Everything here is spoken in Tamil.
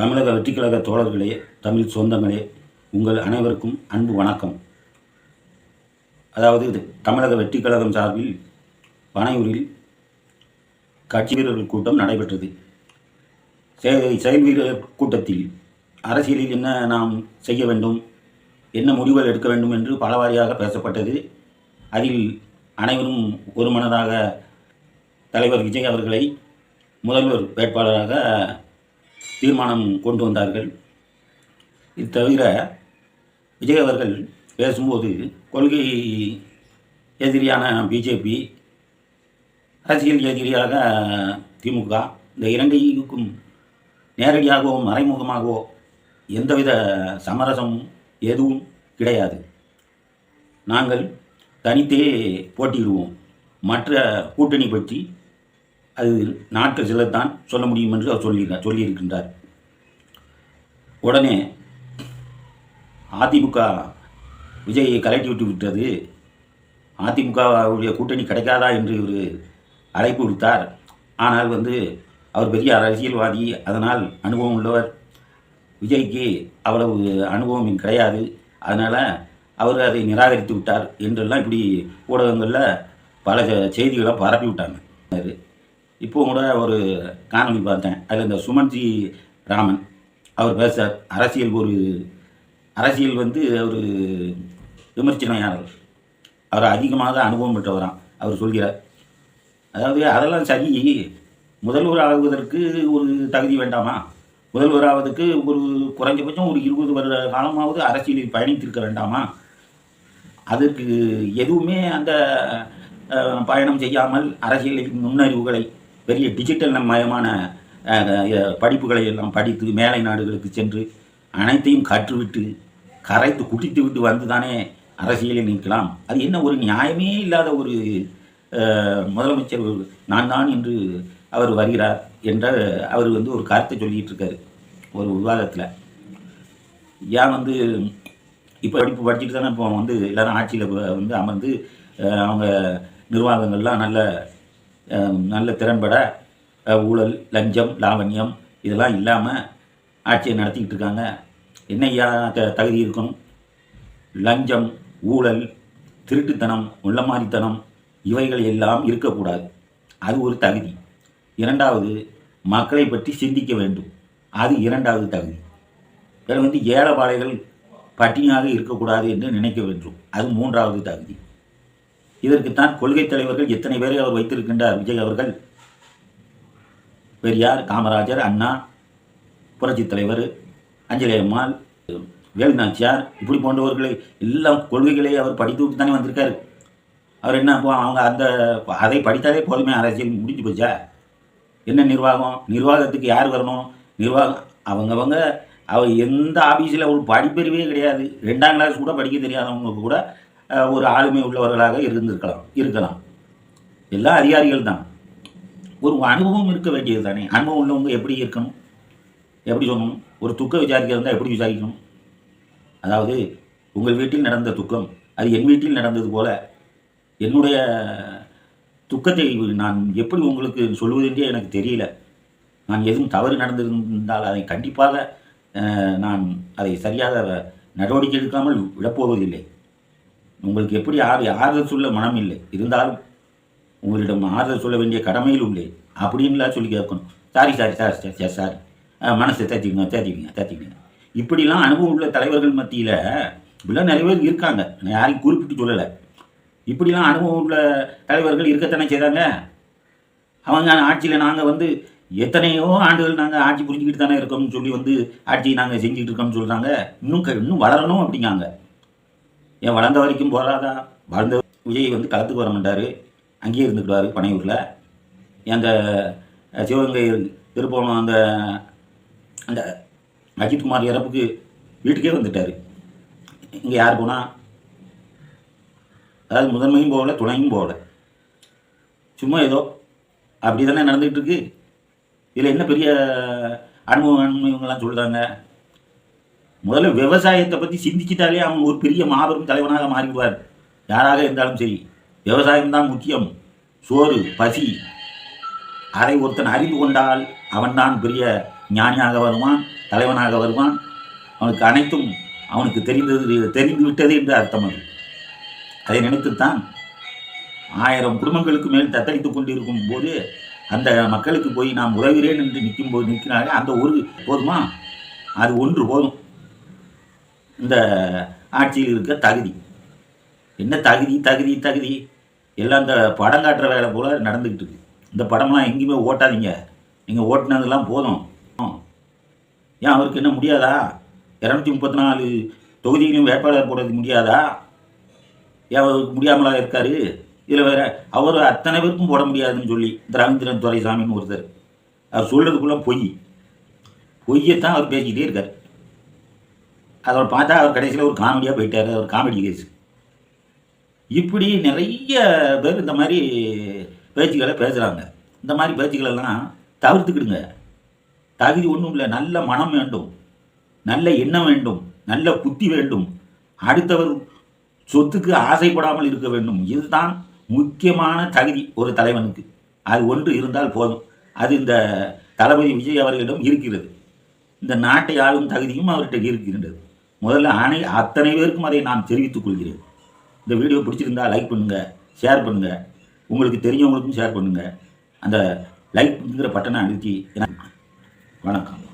தமிழக வெற்றிக்கழக தோழர்களே தமிழ் சொந்தங்களே உங்கள் அனைவருக்கும் அன்பு வணக்கம். அதாவது இது தமிழக வெற்றிக்கழகம் சார்பில் பனையூரில் கட்சி வீரர்கள் கூட்டம் நடைபெற்றது. செயல் வீரர் கூட்டத்தில் அரசியலில் என்ன நாம் செய்ய வேண்டும் என்ன முடிவுகள் எடுக்க வேண்டும் என்று பலவாரியாக பேசப்பட்டது. அதில் அனைவரும் ஒருமனதாக தலைவர் விஜய் அவர்களை முதல்வர் வேட்பாளராக தீர்மானம் கொண்டு வந்தார்கள். இது தவிர விஜய் அவர்கள் பேசும்போது கொள்கை எதிரியான பிஜேபி அரசியல் எதிரியாக திமுக இந்த இரண்டைக்கும் நேரடியாகவோ மறைமுகமாகவோ எந்தவித சமரசமும் எதுவும் கிடையாது. நாங்கள் தனித்தே போட்டியிடுவோம். மற்ற கூட்டணி பற்றி அது நாட்டு சிலர் தான் சொல்ல முடியும் என்று அவர் சொல்லி சொல்லியிருக்கின்றார். உடனே அதிமுக விஜயை கலட்டி விட்டு விட்டது. அதிமுகவுடைய கூட்டணி கிடைக்காதா என்று ஒரு அழைப்பு விடுத்தார். ஆனால் வந்து அவர் பெரிய அரசியல்வாதி அதனால் அனுபவம் உள்ளவர். விஜய்க்கு அவ்வளவு அனுபவம் கிடையாது. அதனால் அவர் அதை நிராகரித்து விட்டார் என்றெல்லாம் இப்படி ஊடகங்களில் பல செய்திகளை பரப்பி விட்டாங்க இப்போ கூட ஒரு காணொலி பார்த்தேன். அதில் இந்த சுமன்ஜி ராமன் அவர் பேசுகிறார் அரசியல் ஒரு அரசியல் வந்து ஒரு விமர்சனையாளர். அவர் அதிகமாக அனுபவம் பெற்றவராம் அவர் சொல்கிறார். அதாவது அதெல்லாம் சரி முதல்வர் ஆகுவதற்கு ஒரு தகுதி வேண்டாமா? முதல்வர் ஆவதற்கு ஒரு குறைஞ்சபட்சம் ஒரு இருபது வருட காலமாவது அரசியலில் பயணித்திருக்க வேண்டாமா? அதற்கு எதுவுமே அந்த பயணம் செய்யாமல் அரசியலின் நுண்ணறிவுகளை பெரிய டிஜிட்டல் மயமான படிப்புகளை எல்லாம் படித்து மேலை நாடுகளுக்கு சென்று அனைத்தையும் கற்றுவிட்டு கரைத்து குடித்து விட்டு வந்து தானே அரசியலில் நிற்கலாம். அது என்ன ஒரு நியாயமே இல்லாத ஒரு முதலமைச்சர் நான் தான் என்று அவர் வருகிறார் என்ற அவர் வந்து ஒரு கருத்தை சொல்லிட்டு இருக்காரு ஒரு விவாதத்தில். ஏன் வந்து இப்போ படிப்பு படிச்சுட்டு தானே இப்போ வந்து எல்லாரும் ஆட்சியில் வந்து அமர்ந்து அவங்க நிர்வாகங்கள்லாம் நல்ல நல்ல திறன்பட ஊழல் லஞ்சம் லாவண்யம் இதெல்லாம் இல்லாமல் ஆட்சியை நடத்திக்கிட்டு இருக்காங்க. என்ன த தகுதி இருக்கணும்? லஞ்சம் ஊழல் திருட்டுத்தனம் உள்ளமாரித்தனம் இவைகள் எல்லாம் இருக்கக்கூடாது. அது ஒரு தகுதி. இரண்டாவது மக்களை பற்றி சிந்திக்க வேண்டும். அது இரண்டாவது தகுதி. இதில் வந்து ஏழபாளைகள் பட்டினியாக இருக்கக்கூடாது என்று நினைக்க வேண்டும். அது மூன்றாவது தகுதி. இதற்குத்தான் கொள்கை தலைவர்கள் எத்தனை பேரை அவர் வைத்திருக்கின்றார். விஜய் அவர்கள். பெரியார் காமராஜர் அண்ணா புரட்சித் தலைவர் அஞ்சலி அம்மாள் வேலுநாச்சியார் இப்படி போன்றவர்களை எல்லாம் கொள்கைகளை அவர் படித்து தானே வந்திருக்காரு. அவர் என்ன அவங்க அந்த அதை படித்தாலே போதுமே அரசியல் முடிஞ்சு போச்சா? என்ன நிர்வாகம்? நிர்வாகத்துக்கு யார் வரணும்? நிர்வாகம் அவங்கவங்க அவ எந்த ஆஃபீஸில் ஒரு படிப்பறிவே கிடையாது. ரெண்டாம் கிளாஸ் கூட படிக்க தெரியாதவங்க கூட ஒரு ஆளுமை உள்ளவர்களாக இருந்திருக்கலாம் இருக்கலாம். எல்லா அதிகாரிகள் தான். ஒரு அனுபவம் இருக்க வேண்டியது தானே. அனுபவம் உள்ளவங்க எப்படி இருக்கணும்? எப்படி சொல்லணும்? ஒரு துக்க விசாரிக்க இருந்தால் எப்படி விசாரிக்கணும்? அதாவது உங்கள் வீட்டில் நடந்த துக்கம் அது என் வீட்டில் நடந்தது போல என்னுடைய துக்கத்தை நான் எப்படி உங்களுக்கு சொல்வதென்றே எனக்கு தெரியல. நான் எதுவும் தவறு நடந்திருந்தால் அதை கண்டிப்பாக நான் அதை சரியாக நடவடிக்கை எடுக்காமல் விடப்போவதில்லை உங்களுக்கு எப்படி ஆறு ஆறுதல் சொல்ல மனம் இல்லை இருந்தாலும் உங்களிடம் ஆறுதல் சொல்ல வேண்டிய கடமையில் உள்ளே. அப்படின்லாம் சொல்லி கேட்கணும். Sorry sorry sir sir sir sorry மனசை தேத்திக்கங்க தேத்திக்கங்க தேத்திக்கங்க. இப்படிலாம் அனுபவம் உள்ள தலைவர்கள் மத்தியில் இப்படிலாம் நிறைய பேர் இருக்காங்க. நான் யாரையும் குறிப்பிட்டு சொல்லலை. இப்படிலாம் அனுபவம் உள்ள தலைவர்கள் இருக்கத்தானே செய்தாங்க அவங்க ஆட்சியில் நாங்கள் வந்து எத்தனையோ ஆண்டுகள் நாங்கள் ஆட்சி புரிஞ்சுக்கிட்டு தானே இருக்கோம்னு சொல்லி வந்து ஆட்சியை நாங்கள் செஞ்சுக்கிட்டு இருக்கோம்னு சொல்கிறாங்க இன்னும் க- இன்னும் வளரணும் அப்படிங்காங்க ஏன் வளர்ந்த வரைக்கும் போகாதா வளர்ந்த விஜய் வந்து களத்துக்கு வர மாட்டார். அங்கேயே இருந்துக்கிடுவார் பனையூரில். அந்த சிவகங்கை திருப்பவனம் அந்த அந்த அஜித்குமார் இறப்புக்கு வீட்டுக்கே வந்துட்டார். இங்கே யார் போனால் அதாவது முதன்மையும் போகல துணையும் போகல. சும்மா ஏதோ அப்படி தானே நடந்துகிட்டு இருக்கு. இதில் என்ன பெரிய அனுபவம் அனுபவங்கள்லாம் சொல்கிறாங்க முதல்ல விவசாயத்தை பற்றி சிந்திச்சிட்டாலே அவன் ஒரு பெரிய மாபெரும் தலைவனாக மாறிடுவார். யாராக இருந்தாலும் சரி. விவசாயம்தான் முக்கியம். சோறு பசி அதை ஒருத்தன் அறிந்து கொண்டால் அவன்தான் பெரிய ஞானியாக வருவான் தலைவனாக வருவான். அவனுக்கு அனைத்தும் அவனுக்கு தெரிந்தது தெரிந்து விட்டது என்று அர்த்தம் அது. அதை நினைத்துத்தான் ஆயிரம் குடும்பங்களுக்கு மேல் தத்தளித்துக் கொண்டிருக்கும் போது அந்த மக்களுக்கு போய் நான் உதவுகிறேன் என்று நிற்கும் போது நிற்கிறாங்க அந்த ஒரு போதுமா? அது ஒன்று போதும். இந்த ஆட்சியில் இருக்க தகுதி. என்ன தகுதி தகுதி தகுதி? எல்லாம் இந்த படம் காட்டுற வேலை போல் நடந்துக்கிட்டு இருக்கு. இந்த படம்லாம் எங்கேயுமே ஓட்டாதீங்க. நீங்கள் ஓட்டினதெல்லாம் போதும். ஏன் அவருக்கு என்ன முடியாதா? இரநூத்தி முப்பத்தி நாலு தொகுதிகளையும் வேட்பாளர் போடுறது முடியாதா? ஏன் அவருக்கு முடியாமலா இருக்கார்? இதில் வேற அவர் அத்தனை பேருக்கும் போட முடியாதுன்னு சொல்லி இந்த ரவீந்திரன் துரைசாமின்னு ஒருத்தர். அவர் சொல்கிறதுக்குள்ளே பொய். பொய்யத்தான் அவர் பேசிக்கிட்டே இருக்கார். அதை பார்த்தா அவர் கடைசியில் ஒரு காமெடியாக போயிட்டார் அவர் காமெடி கேஸ் இப்படி நிறைய பேர் இந்த மாதிரி பேச்சுக்களை பேசுகிறாங்க இந்த மாதிரி பேச்சுக்களெல்லாம் தவிர்த்துக்கிடுங்க. தகுதி ஒன்றும் இல்லை. நல்ல மனம் வேண்டும். நல்ல எண்ணம் வேண்டும். நல்ல புத்தி வேண்டும். அடுத்தவர் சொத்துக்கு ஆசைப்படாமல் இருக்க வேண்டும். இதுதான் முக்கியமான தகுதி ஒரு தலைவனுக்கு. அது ஒன்று இருந்தால் போதும். அது இந்த தளபதி விஜய் அவர்களிடம் இருக்கிறது. இந்த நாட்டை ஆளும் தகுதியும் அவர்கிட்ட இருக்கின்றது. முதல்ல அனை அத்தனை பேருக்கும் அதை நான் தெரிவித்துக் கொள்கிறேன். இந்த வீடியோ பிடிச்சிருந்தா லைக் பண்ணுங்கள் ஷேர் பண்ணுங்கள் உங்களுக்கு தெரிஞ்சவங்களுக்கும் ஷேர் பண்ணுங்கள் அந்த லைக்ங்கிற பட்டனை அழுத்தி வணக்கம்.